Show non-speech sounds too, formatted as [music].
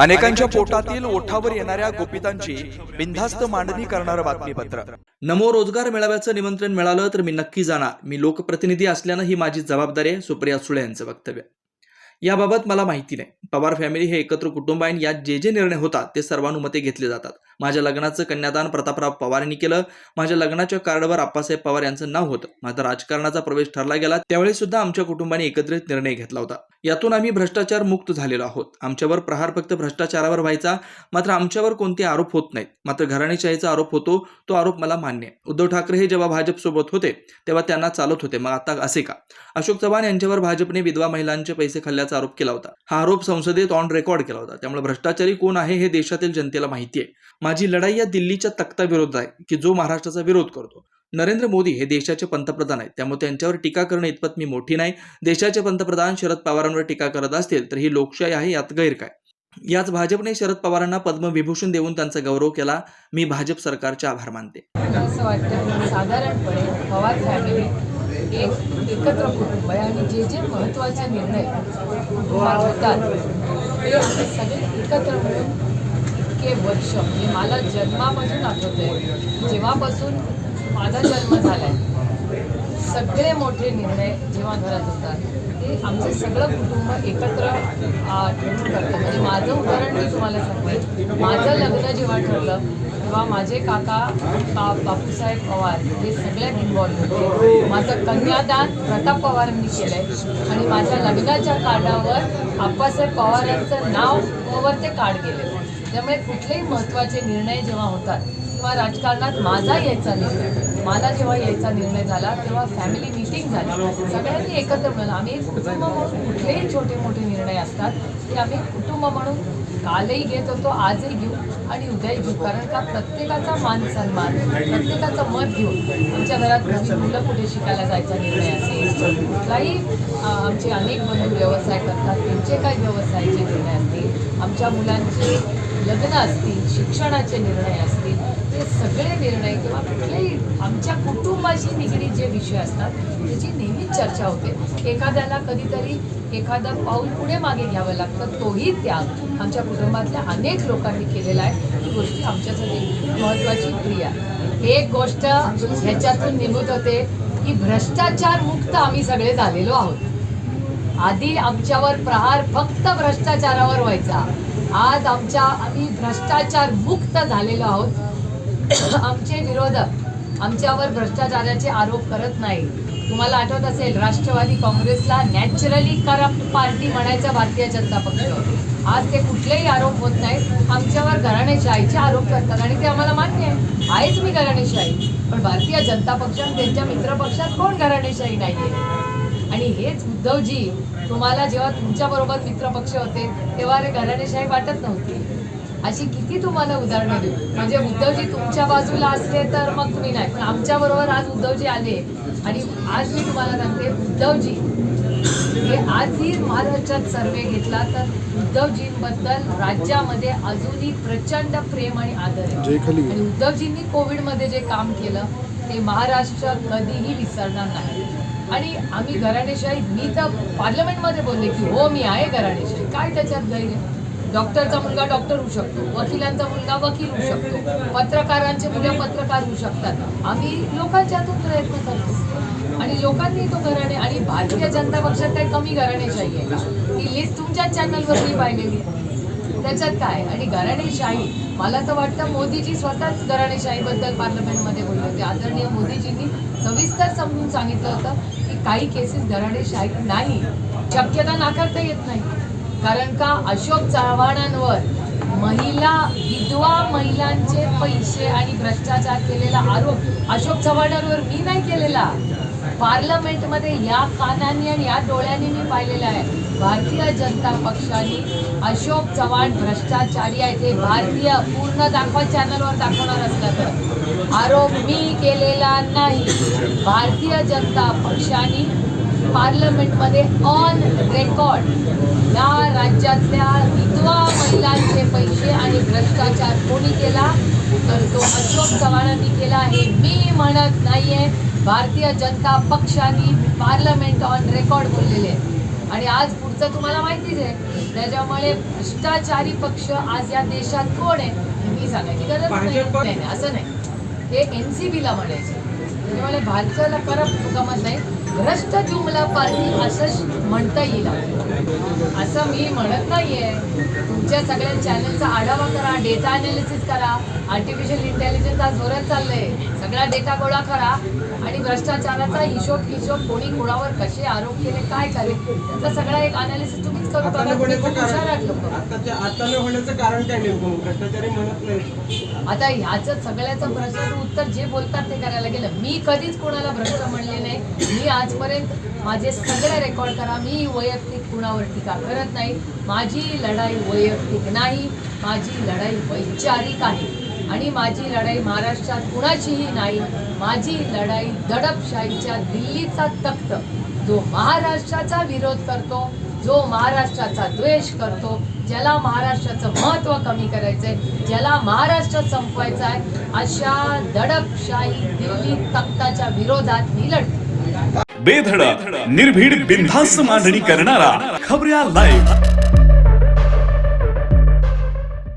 अनेकांच्या पोटातील ओठावर येणाऱ्या गोपितांची बिनधास्त मांडणी करणारं बातमीपत्र. नमो रोजगार मेळाव्याचं निमंत्रण मिळालं तर मी नक्की जाणार. मी लोकप्रतिनिधी असल्यानं ही माझी जबाबदारी आहे सुप्रिया सुळे यांचं वक्तव्य. याबाबत मला माहिती नाही. पवार फॅमिली हे एकत्र कुटुंब आहे यात जे जे निर्णय होतात ते सर्वानुमते घेतले जातात. माझ्या लग्नाचं कन्यादान प्रतापराव पवार यांनी केलं. माझ्या लग्नाच्या कार्डवर आप्पासाहेब पवार यांचं नाव होतं. माझा राजकारणाचा प्रवेश ठरला गेला. त्यावेळी सुद्धा आमच्या कुटुंबाने एकत्रित निर्णय घेतला होता. यातून आम्ही भ्रष्टाचार मुक्त झालेलो आहोत. आमच्यावर प्रहार फक्त भ्रष्टाचारावर व्हायचा. मात्र आमच्यावर कोणते आरोप होत नाहीत. मात्र घराणेशाहीचा आरोप होतो तो आरोप मला मान्य आहे. उद्धव ठाकरे हे जेव्हा भाजपसोबत होते तेव्हा त्यांना चालत होते. मग आता असे का? अशोक चव्हाण यांच्यावर भाजपने विधवा महिलांचे पैसे खाल्ल्याचा आरोप केला होता. हा आरोप संसदेत ऑन रेकॉर्ड केला होता. त्यामुळे भ्रष्टाचारी कोण आहे हे देशातील जनतेला माहिती आहे. माझी लढाई या दिल्लीच्या तख्ताविरोधात आहे की जो महाराष्ट्राचा विरोध करतो. नरेंद्र मोदी हे देशाचे पंतप्रधान आहेत त्यामुळे त्यांच्यावर टीका करणे इतपत मी मोठी नाही. देशाचे पंतप्रधान शरद पवारांवर टीका करत असतील तर ही लोकशाही आहे यात गैर काय? याच भाजपने शरद पवारांना पद्मविभूषण देऊन त्यांचा गौरव केला मी भाजप सरकारचे आभार मानते. असं वाटतं साधारणपणे पवार फॅमिली एक एकत्र कुटुंब आहे आणि जे जे महत्त्वाचे निर्णय होतात ते सगळे एकत्र मिळून इतके वर्ष म्हणजे मला जन्मापासून आठवत आहे जेव्हापासून माझा जन्म झाला आहे सगळे मोठे निर्णय जेव्हा घरात होतात ते आमचं सगळं कुटुंब एकत्र ठेवून करतं म्हणजे माझं उदाहरण मी तुम्हाला सांगते. माझं लग्न जेव्हा ठरलं तेव्हा माझे काका बा बापूसाहेब पवार हे सगळ्यात इन्वॉल्व्ह होते. माझं कन्यादान प्रताप पवारांनी केलं आहे आणि माझ्या लग्नाच्या कार्डावर आप्पासाहेब पवारांचं नाव वर ते कार्ड गेले. त्यामुळे कुठलेही महत्त्वाचे निर्णय जेव्हा होतात किंवा राजकारणात माझा यायचा निर्णय. मला जेव्हा यायचा निर्णय झाला तेव्हा फॅमिली मिटिंग झाली. सगळ्यांनी एकत्र मिळालं आम्ही कुटुंब म्हणून कुठलेही छोटे मोठे निर्णय असतात ते आम्ही कुटुंब म्हणून कालही घेत होतो आजही घेऊ आणि उद्याही घेऊ. कारण का प्रत्येकाचा मान सन्मान प्रत्येकाचं मत घेऊन आमच्या घरात मुलं कुठे शिकायला जायचा निर्णय असेल कुठलाही आमचे अनेक बंधू व्यवसाय करतात त्यांचे काही व्यवसायाचे निर्णय असतील. आमच्या मुलांचे लग्न असतील शिक्षणाचे निर्णय असतील ते सगळे निर्णय किंवा कुठलेही आमच्या कुटुंबाशी निगडीत जे विषय असतात त्याची नेहमीच चर्चा होते. एखाद्याला कधीतरी एखादं पाऊल पुढे मागे घ्यावं लागतं तोही त्याग. आमच्या कुटुंबातल्या अनेक लोकांनी केलेला आहे. ही गोष्टी आमच्यासाठी महत्त्वाची क्रिया एक गोष्ट ह्याच्यातून निघत होते की भ्रष्टाचार मुक्त आम्ही सगळे झालेलो आहोत. आधी आमच्यावर प्रहार फक्त भ्रष्टाचारावर व्हायचा. आज आमच्या आम्ही भ्रष्टाचार मुक्त झालेलो आहोत. [coughs] आमचे विरोधक आमच्यावर भ्रष्टाचाराचे आरोप करत नाही. तुम्हाला आठवत असेल राष्ट्रवादी काँग्रेसला नॅचरली करप्ट पार्टी म्हणायचा भारतीय जनता पक्ष. आज ते कुठलेही आरोप होत नाहीत. आमच्यावर घराणेशाहीचे आरोप करतात आणि ते आम्हाला मान्य आहे. आहेच मी घराणेशाही. पण भारतीय जनता पक्ष आणि त्यांच्या मित्रपक्षात कोण घराणेशाही नाही आहे आणि हेच उद्धवजी तुम्हाला जेव्हा तुमच्याबरोबर मित्रपक्ष होते तेव्हा रे घराणेशाही वाटत नव्हती. अशी किती तुम्हाला उदाहरणं देऊ? म्हणजे उद्धवजी तुमच्या बाजूला असले तर मग तुम्ही नाही. पण आमच्याबरोबर आज उद्धवजी आले. आणि आज मी तुम्हाला सांगते उद्धवजी हे आजही महाराष्ट्रात सर्वे घेतला तर उद्धवजींबद्दल राज्यामध्ये अजूनही प्रचंड प्रेम आणि आदर आहे. आणि उद्धवजींनी कोविडमध्ये जे काम केलं ते महाराष्ट्र कधीही विसरणार नाही. आणि आम्ही घराणेशाही मी तर पार्लमेंटमध्ये बोलले की हो मी आहे घराणेशाही काय त्याच्यात गैर आहे? डॉक्टरचा मुलगा डॉक्टर होऊ शकतो वकिलांचा मुलगा वकील होऊ शकतो पत्रकारांचे मुलं पत्रकार होऊ शकतात. आम्ही लोकांच्या हातून प्रयत्न करतो. आणि लोकांनी तो घराणे आणि भारतीय जनता पक्षात काही कमी घराणेशाही आहे. का ती लिस्ट तुमच्याच चॅनलवर मी पाहिलेली आहे. त्याच्यात काय? आणि घराणेशाही मला तर वाटतं मोदीजी स्वतःच घराणेशाहीबद्दल पार्लमेंटमध्ये बोलले होते. आदरणीय मोदीजींनी सविस्तर समजून सांगितलं होतं की काही केसेस घराणेशाही नाही. शक्यता नाकारता येत नाही. कारण का? अशोक चव्हाणांवर महिला विधवा महिलांचे पैसे आणि भ्रष्टाचार केलेला आरोप अशोक चव्हाणांवर मी नाही केलेला. पार्लमेंटमध्ये या कानांनी आणि या डोळ्यांनी मी पाहिलेलं आहे. भारतीय जनता पक्षाने अशोक चव्हाण भ्रष्टाचारी आहेत हे भारतीय पूर्ण दाखवा चॅनलवर दाखवणार असलं तर आरोप मी केलेला नाही. भारतीय जनता पक्षाने पार्लमेंटमध्ये ऑन रेकॉर्ड या राज्यातल्या विधवा महिलांचे पैसे आणि भ्रष्टाचार कोणी केला? तर तो अशोक चव्हाणांनी केला हे मी म्हणत नाही आहे भारतीय जनता पक्षाने पार्लमेंट ऑन रेकॉर्ड बोललेले आहे. आणि आज पुढचं तुम्हाला माहितीच आहे त्याच्यामुळे भ्रष्टाचारी पक्ष आज या देशात कोण आहे मी सांगायची गरज नाही. नाही, नाही, असं नाही. हे एन सी बीला म्हणायचे. त्याच्यामुळे भारताला करप गमत नाही. भ्रष्ट जुमला पार्टी असं म्हणता येईल. असं मी म्हणत नाहीये. तुमच्या सगळ्या चॅनलचा आढावा करा डेटा अनालिसिस करा. आर्टिफिशियल इंटेलिजन्स आज जोरात चाललंय. सगळा डेटा गोळा करा. आणि भ्रष्टाचाराचा हिशोब हिशोब कोणी कोणावर कसे आरोप केले काय करेल त्याचा सगळा एक अनालिसिस तुम्हीच करू आता ह्याचं सगळ्याचं प्रश्नाचं उत्तर जे बोलतात ते करायला गेलं. मी कधीच कोणाला भ्रष्ट म्हणले नाही. मी आजपर्यंत माझे सगळे रेकॉर्ड करा. मी वैयक्तिक कुणावर टीका करत नाही. माझी लढाई वैयक्तिक नाही. माझी लढाई वैचारिक आहे. आणि माझी लढाई महाराष्ट्रात कुणाचीही नाही. माझी लढाई दडपशाहीच्या दिल्लीचा तख्त. जो महाराष्ट्राचा विरोध करतो जो महाराष्ट्राचा द्वेष करतो ज्याला महाराष्ट्राचं महत्त्व कमी करायचंय ज्याला महाराष्ट्र संपवायचा आहे अशा दडपशाही दिल्ली तख्ताच्या विरोधात मी लढते. बेधडक निर्भीड बिनधास्त मांडणी करणारा खबऱ्या लाईव्ह